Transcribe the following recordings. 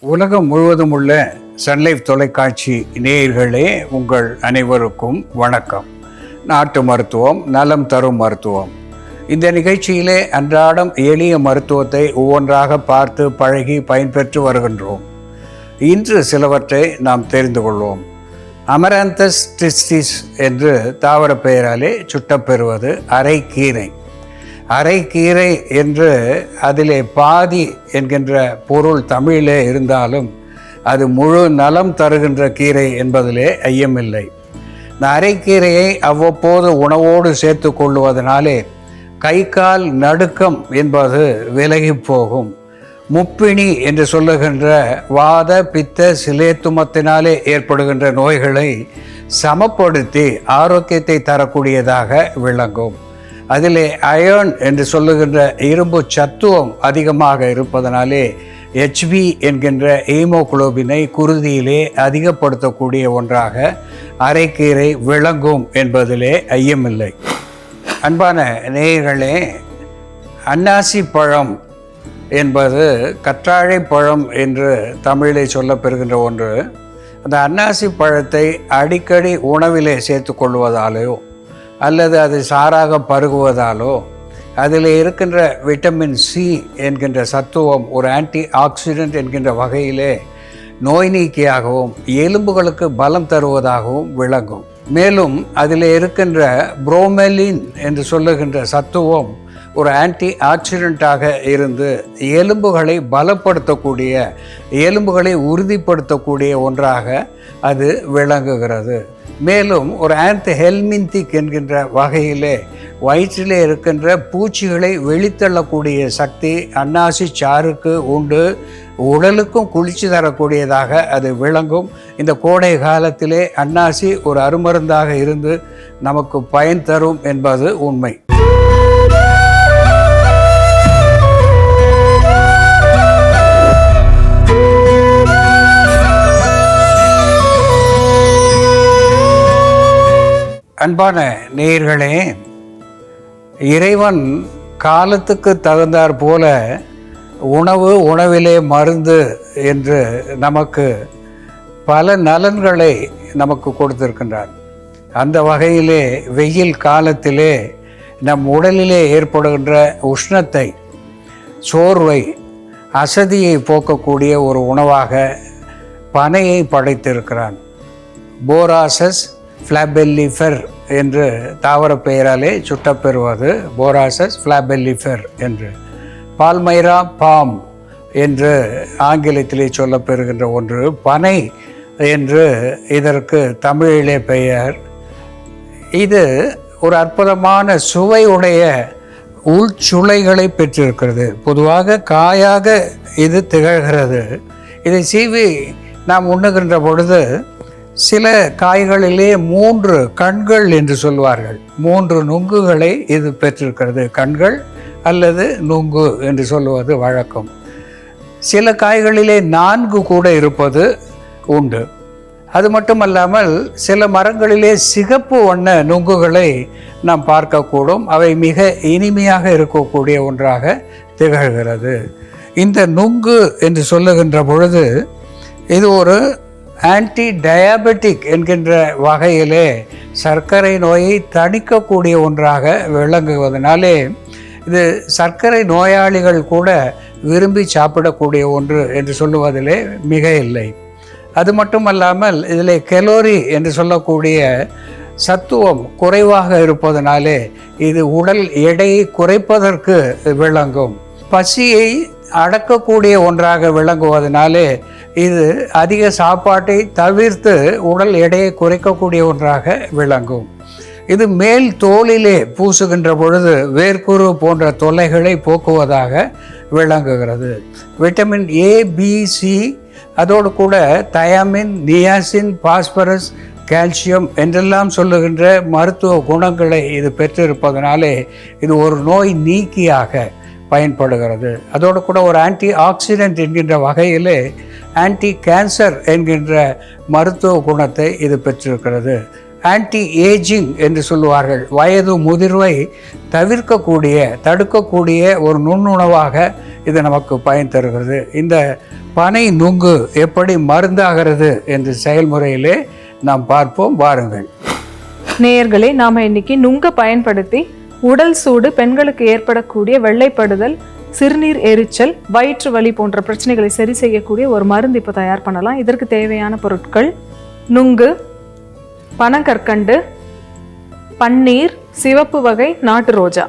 உலகம் முழுவதும் உள்ள சன்லைஃப் தொலைக்காட்சி நேயர்களே உங்கள் அனைவருக்கும் வணக்கம். நாட்டு மருத்துவம் நலம் தரும் மருத்துவம். இந்த நிகழ்ச்சியிலே அன்றாடம் எளிய மருத்துவத்தை ஒவ்வொன்றாக பார்த்து பழகி பயன்பெற்று வருகின்றோம். இன்று சிலவற்றை நாம் தெரிந்து கொள்வோம். அமராந்தஸ் டிஸ்டிஸ் என்று தாவர பெயராலே சுட்டப்பெறுவது அரைக்கீரை. அரைக்கீரை என்று அதிலே பாதி என்கின்ற பொருள் தமிழிலே இருந்தாலும் அது முழு நலம் தருகின்ற கீரை என்பதிலே ஐயமில்லை. இந்த அரைக்கீரையை அவ்வப்போது உணவோடு சேர்த்து கொள்ளுவதனாலே கை கால் நடுக்கம் என்பது விலகி போகும். முப்பிணி என்று சொல்லுகின்ற வாத பித்த சிலேத்துமத்தினாலே ஏற்படுகின்ற நோய்களை சமப்படுத்தி ஆரோக்கியத்தை தரக்கூடியதாக விளங்கும். அதிலே அயர்ன் என்று சொல்லுகின்ற இரும்பு சத்துவம் அதிகமாக இருப்பதனாலே ஹெச்பி என்கின்ற ஹீமோகுளோபினை குருதியிலே அதிகப்படுத்தக்கூடிய ஒன்றாக அரைக்கீரை விளங்கும் என்பதிலே ஐயமில்லை. அன்பான நேயர்களே அன்னாசி பழம் என்பது கற்றாழை பழம் என்று தமிழிலே சொல்லப்பெறுகின்ற ஒன்று. அந்த அன்னாசி பழத்தை அடிக்கடி உணவிலே சேர்த்து கொள்வதாலேயோ அல்லது அது சாராக பருகுவதாலோ அதில் இருக்கின்ற விட்டமின் சி என்கின்ற சத்துவம் ஒரு ஆன்டி ஆக்சிடென்ட் என்கின்ற வகையிலே நோய் நீக்கியாகவும் எலும்புகளுக்கு பலம் தருவதாகவும் விளங்கும். மேலும் அதில் இருக்கின்ற புரோமெலின் என்று சொல்லுகின்ற சத்துவம் ஒரு ஆன்டி ஆக்சிடென்ட்டாக இருந்து எலும்புகளை பலப்படுத்தக்கூடிய எலும்புகளை உறுதிப்படுத்தக்கூடிய ஒன்றாக அது விளங்குகிறது. மேலும் ஒரு ஆன்டி ஹெல்மின்திக் என்கின்ற வகையிலே வயிற்றிலே இருக்கின்ற பூச்சிகளை வெளித்தள்ளக்கூடிய சக்தி அன்னாசி சாருக்கு உண்டு. உடலுக்கும் குளிர்ச்சி தரக்கூடியதாக அது விளங்கும். இந்த கோடை காலத்திலே அன்னாசி ஒரு அருமருந்தாக இருந்து நமக்கு பயன் தரும் என்பது உண்மை. அன்பான நேயர்களே இறைவன் காலத்துக்கு தகுந்தாற் போல உணவு உணவிலே மருந்து என்று நமக்கு பல நலன்களை நமக்கு கொடுத்திருக்கின்றான் அந்த வகையிலே வெயில் காலத்திலே நம் உடலிலே ஏற்படுகின்ற உஷ்ணத்தை சோர்வை அசதியை போக்கக்கூடிய ஒரு உணவாக பனையை படைத்திருக்கிறான். போராசஸ் ஃப்ளாபெல்லிஃபெர் என்று தாவர பெயராலே சுட்டப்பெறுவது. போராசஸ் ஃப்ளாபெல்லிஃபெர் என்று. பால்மைரா பாம் என்று ஆங்கிலத்திலே சொல்லப்பெறுகின்ற ஒன்று. பனை என்று இதற்கு தமிழிலே பெயர். இது ஒரு அற்புதமான சுவை உடைய உள்சுளைகளை பெற்றிருக்கிறது. பொதுவாக காயாக இது திகழ்கிறது. இதை சீவி நாம் உண்ணுகின்ற பொழுது சில காய்களிலே மூன்று கண்கள் என்று சொல்வார்கள். மூன்று நுங்குகளை இது பெற்றிருக்கிறது. கண்கள் அல்லது நுங்கு என்று சொல்லுவது வழக்கம். சில காய்களிலே நான்கு கூட இருப்பது உண்டு. அது மட்டுமல்லாமல் சில மரங்களிலே சிகப்பு வண்ண நுங்குகளை நாம் பார்க்கக்கூடும். அவை மிக இனிமையாக இருக்கக்கூடிய ஒன்றாக திகழ்கிறது. இந்த நுங்கு என்று சொல்லுகின்ற பொழுது இது ஒரு ஆன்டி டயாபெட்டிக் என்கின்ற வகையிலே சர்க்கரை நோயை தணிக்கக்கூடிய ஒன்றாக விளங்குவதனாலே இது சர்க்கரை நோயாளிகள் கூட விரும்பி சாப்பிடக்கூடிய ஒன்று என்று சொல்லுவதிலே மிக இல்லை. அது மட்டுமல்லாமல் இதில் கெலோரி என்று சொல்லக்கூடிய சத்துவம் குறைவாக இருப்பதனாலே இது உடல் எடையை குறைப்பதற்கு விளங்கும். பசியை அடக்கக்கூடிய ஒன்றாக விளங்குவதனாலே இது அதிக சாப்பாட்டை தவிர்த்து உடல் எடையை குறைக்கக்கூடிய ஒன்றாக விளங்கும். இது மேல் தோலிலே பூசுகின்ற பொழுது வேர்க்குரு போன்ற தொல்லைகளை போக்குவதாக விளங்குகிறது. விட்டமின் ஏ பி சி அதோடு கூட தயாமின் நியாசின் பாஸ்பரஸ் கால்சியம் என்றெல்லாம் சொல்லுகின்ற மருத்துவ குணங்களை இது பெற்றிருப்பதனாலே இது ஒரு நோய் நீக்கியாக பயன்படுகிறது. அதோடு கூட ஒரு ஆன்டி ஆக்சிடென்ட் என்கின்ற வகையிலே ஆன்டி கேன்சர் என்கின்ற மருத்துவ குணத்தை இது பெற்றிருக்கிறது. ஆன்டி ஏஜிங் என்று சொல்லுவார்கள். வயது முதிர்வை தவிர்க்கக்கூடிய தடுக்கக்கூடிய ஒரு நுண்ணுணவாக இது நமக்கு பயன் தருகிறது. இந்த பனை நுங்கு எப்படி மருந்தாகிறது என்ற செயல்முறையிலே நாம் பார்ப்போம். வாருங்கள். நேயர்களே நாம் இன்னைக்கு நுங்கை பயன்படுத்தி உடல் சூடு பெண்களுக்கு ஏற்படக்கூடிய வெள்ளைப்படுதல் சிறுநீர் எரிச்சல் வயிற்று வலி போன்ற பிரச்சனைகளை சரி செய்யக்கூடிய ஒரு மருந்து இப்போ தயார் பண்ணலாம். இதற்கு தேவையான பொருட்கள் நுங்கு பனங்கற்கண்டு பன்னீர் சிவப்பு வகை நாட்டு ரோஜா.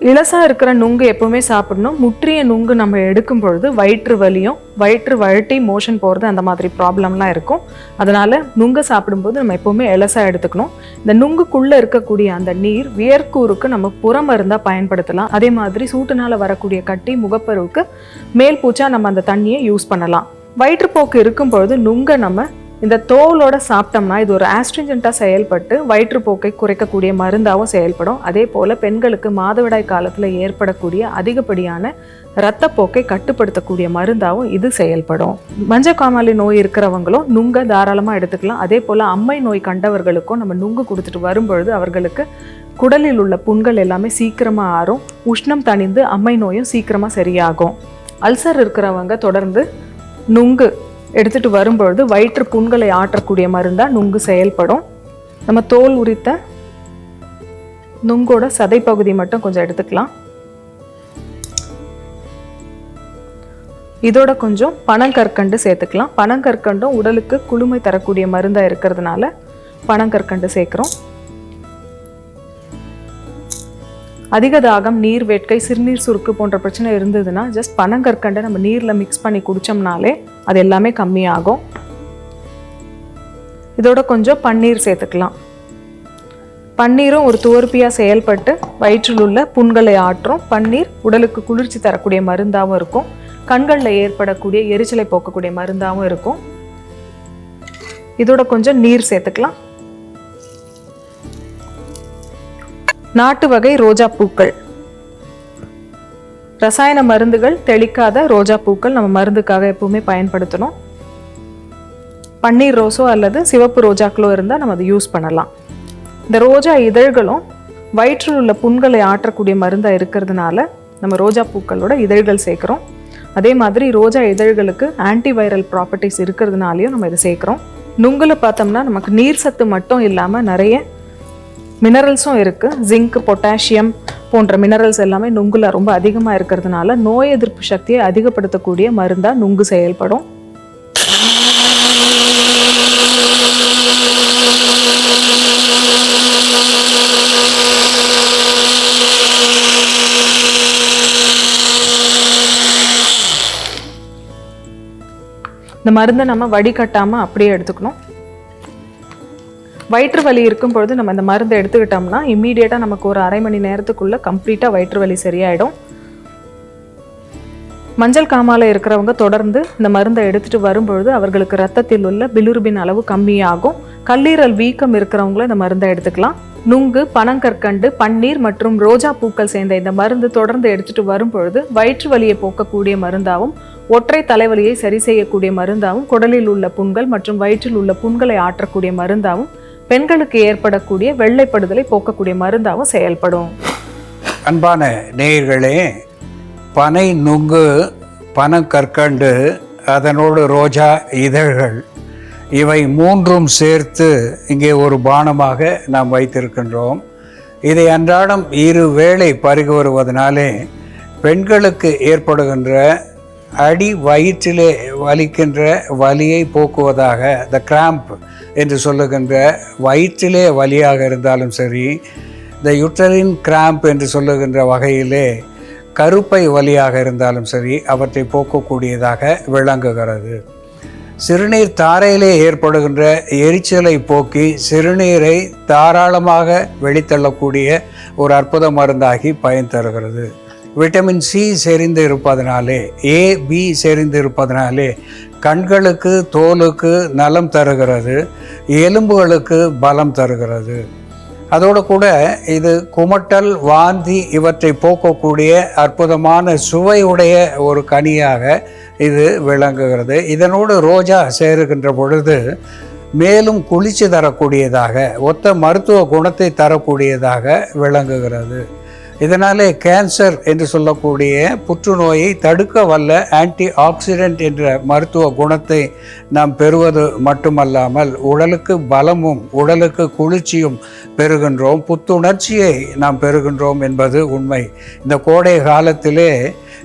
இலசா இருக்கிற நுங்கு எப்போவுமே சாப்பிடணும். முற்றிய நுங்கு நம்ம எடுக்கும் பொழுது வயிற்று வலியும் வயிற்று வழட்டி மோஷன் போகிறது அந்த மாதிரி ப்ராப்ளம்லாம் இருக்கும். அதனால் நுங்கு சாப்பிடும்போது நம்ம எப்போவுமே இலசா எடுத்துக்கணும். இந்த நுங்குக்குள்ளே இருக்கக்கூடிய அந்த நீர் வியர்க்கூருக்கு நம்ம புறமருந்தா பயன்படுத்தலாம். அதே மாதிரி சூட்டுனால் வரக்கூடிய கட்டி முகப்பருவுக்கு மேல் பூச்சா நம்ம அந்த தண்ணியை யூஸ் பண்ணலாம். வயிற்றுப்போக்கு இருக்கும் பொழுது நுங்கை நம்ம இந்த தோலோட சாப்பிட்டோம்னா இது ஒரு ஆஸ்ட்ரிஜென்ட்டாக செயல்பட்டு வயிற்றுப்போக்கை குறைக்கக்கூடிய மருந்தாகவும் செயல்படும். அதே போல் பெண்களுக்கு மாதவிடாய் காலத்தில் ஏற்படக்கூடிய அதிகப்படியான இரத்தப்போக்கை கட்டுப்படுத்தக்கூடிய மருந்தாகவும் இது செயல்படும். மஞ்சள் காமாலை நோய் இருக்கிறவங்களும் நுங்க தாராளமாக எடுத்துக்கலாம். அதே போல் அம்மை நோய் கண்டவர்களுக்கும் நம்ம நுங்கு கொடுத்துட்டு வரும்பொழுது அவர்களுக்கு குடலில் உள்ள புண்கள் எல்லாமே சீக்கிரமாக ஆறும். உஷ்ணம் தணிந்து அம்மை நோயும் சீக்கிரமாக சரியாகும். அல்சர் இருக்கிறவங்க தொடர்ந்து நுங்கு எடுத்துட்டு வரும்பொழுது வயிற்று புண்களை ஆற்றக்கூடிய மருந்தாக நுங்கு செயல்படும். நம்ம தோல் உரித்த நுங்கோட சதைப்பகுதி மட்டும் கொஞ்சம் எடுத்துக்கலாம். இதோட கொஞ்சம் பனங்கற்கண்டு சேர்த்துக்கலாம். பனங்கற்கண்டும் உடலுக்கு குளுமை தரக்கூடிய மருந்தாக இருக்கிறதுனால பனங்கற்கண்டு சேர்க்குறோம். அதிக தாகம் நீர் வேட்கை சிறுநீர் சுருக்கு போன்ற பிரச்சனை இருந்ததுன்னா ஜஸ்ட் பனங்கற்கண்டை நம்ம நீரில் மிக்ஸ் பண்ணி குடித்தோம்னாலே அது எல்லாமே கம்மியாகும். இதோட கொஞ்சம் பன்னீர் சேர்த்துக்கலாம். பன்னீரும் ஒரு துவர்ப்பியாக செயல்பட்டு வயிற்றில் உள்ள புண்களை ஆற்றும். பன்னீர் உடலுக்கு குளிர்ச்சி தரக்கூடிய மருந்தாகவும் இருக்கும். கண்களில் ஏற்படக்கூடிய எரிச்சலை போக்கக்கூடிய மருந்தாகவும் இருக்கும். இதோட கொஞ்சம் நீர் சேர்த்துக்கலாம். நாட்டு வகை ரோஜா பூக்கள். ரசாயன மருந்துகள் தெளிக்காத ரோஜா பூக்கள் நம்ம மருந்துக்காக எப்பவுமே பயன்படுத்தணும். பன்னீர் ரோஸோ அல்லது சிவப்பு ரோஜாக்களோ இருந்தால் நம்ம அதை யூஸ் பண்ணலாம். இந்த ரோஜா இதழ்களும் வயிற்றில் உள்ள புண்களை ஆற்றக்கூடிய மருந்தாக இருக்கிறதுனால நம்ம ரோஜா பூக்களோட இதழ்கள் சேர்க்குறோம். அதே மாதிரி ரோஜா இதழ்களுக்கு ஆன்டிவைரல் ப்ராப்பர்ட்டிஸ் இருக்கிறதுனாலையும் நம்ம இதை சேர்க்குறோம். நுங்கில் பார்த்தோம்னா நமக்கு நீர் சத்து மட்டும் இல்லாமல் நிறைய மினரல்ஸும் இருக்குது ஜிங்க் பொட்டாசியம் போன்ற மினரல்ஸ் எல்லாமே நுங்குல ரொம்ப அதிகமாக இருக்கிறதுனால நோய் எதிர்ப்பு சக்தியை அதிகப்படுத்தக்கூடிய மருந்தாக நுங்கு செயல்படும். இந்த மருந்தை நம்ம வடிகட்டாமல் அப்படியே எடுத்துக்கணும். வயிற்று வலி இருக்கும் பொழுது நம்ம இந்த மருந்தை எடுத்துக்கிட்டோம்னா இம்மீடியட்டாக நமக்கு ஒரு அரை மணி நேரத்துக்குள்ளே கம்ப்ளீட்டாக வயிற்று வலி சரியாயிடும். மஞ்சள் காமால இருக்கிறவங்க தொடர்ந்து இந்த மருந்தை எடுத்துட்டு வரும்பொழுது அவர்களுக்கு ரத்தத்தில் உள்ள பிலுருபின் அளவு கம்மியாகும். கல்லீரல் வீக்கம் இருக்கிறவங்களும் இந்த மருந்தை எடுத்துக்கலாம். நுங்கு பனங்கற்கண்டு பன்னீர் மற்றும் ரோஜா பூக்கள் சேர்ந்த இந்த மருந்து தொடர்ந்து எடுத்துட்டு வரும்பொழுது வயிற்று வலியை போக்கக்கூடிய மருந்தாகவும் ஒற்றை தலைவலியை சரி செய்யக்கூடிய மருந்தாகவும் குடலில் உள்ள புண்கள் மற்றும் வயிற்றில் உள்ள புண்களை ஆற்றக்கூடிய மருந்தாகவும் பெண்களுக்கு ஏற்படக்கூடிய வெள்ளைப்படுதலை போக்கக்கூடிய மருந்தாகவும் செயல்படும். அன்பான நேயர்களே பனை நுங்கு பனங்கற்கண்டு அதனோடு ரோஜா இதழ்கள் இவை மூன்றும் சேர்த்து இங்கே ஒரு பானமாக நாம் வைத்திருக்கின்றோம். இதை அன்றாடம் இரு வேளை பருகி வருவதனாலே பெண்களுக்கு ஏற்படுகின்ற அடி வயிற்றிலே வலிக்கின்ற வலியை போக்குவதாக த கிராம்ப் என்று சொல்லுகின்ற வயிற்றிலே வலியாக இருந்தாலும் சரி இந்த யுட்டரின் கிராம்ப் என்று சொல்லுகின்ற வகையிலே கருப்பை வலியாக இருந்தாலும் சரி அவற்றை போக்கக்கூடியதாக விளங்குகிறது. சிறுநீர் தாரையிலே ஏற்படுகின்ற எரிச்சலை போக்கி சிறுநீரை தாராளமாக வெளித்தள்ளக்கூடிய ஒரு அற்புத மருந்தாகி பயன் தருகிறது. விட்டமின் சி செறிந்து இருப்பதனாலே ஏ பி செறிந்து இருப்பதனாலே கண்களுக்கு தோலுக்கு நலம் தருகிறது எலும்புகளுக்கு பலம் தருகிறது. அதோடு கூட இது குமட்டல் வாந்தி இவற்றை போக்கக்கூடிய அற்புதமான சுவையுடைய ஒரு கனியாக இது விளங்குகிறது. இதனோடு ரோஜா சேருகின்ற பொழுது மேலும் குளிர்ச்சி தரக்கூடியதாக ஒத்த மருத்துவ குணத்தை தரக்கூடியதாக விளங்குகிறது. இதனாலே கேன்சர் என்று சொல்லக்கூடிய புற்றுநோயை தடுக்க வல்ல ஆன்டி ஆக்சிடென்ட் என்ற மருத்துவ குணத்தை நாம் பெறுவது மட்டுமல்லாமல் உடலுக்கு பலமும் உடலுக்கு குளிர்ச்சியும் பெறுகின்றோம். புத்துணர்ச்சியை நாம் பெறுகின்றோம் என்பது உண்மை. இந்த கோடை காலத்திலே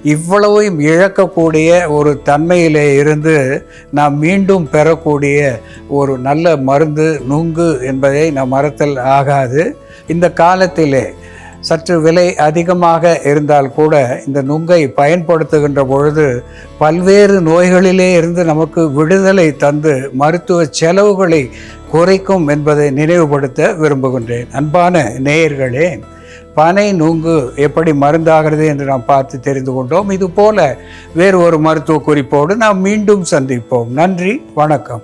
இவ்வளவையும் இழக்கக்கூடிய ஒரு தன்மையிலே இருந்து நாம் மீண்டும் பெறக்கூடிய ஒரு நல்ல மருந்து நுங்கு என்பதை நாம் மறத்தல் ஆகாது. இந்த காலத்திலே சற்று விலை அதிகமாக இருந்தால் கூட இந்த நுங்கை பயன்படுத்துகின்ற பொழுது பல்வேறு நோய்களிலே இருந்து நமக்கு விடுதலை தந்து மருத்துவ செலவுகளை குறைக்கும் என்பதை நினைவுபடுத்த விரும்புகின்றேன். அன்பான நேயர்களே பனை நுங்கு எப்படி மருந்தாகிறது என்று நாம் பார்த்து தெரிந்து கொண்டோம். இது போல வேறு ஒரு மருத்துவ குறிப்போடு நாம் மீண்டும் சந்திப்போம். நன்றி வணக்கம்.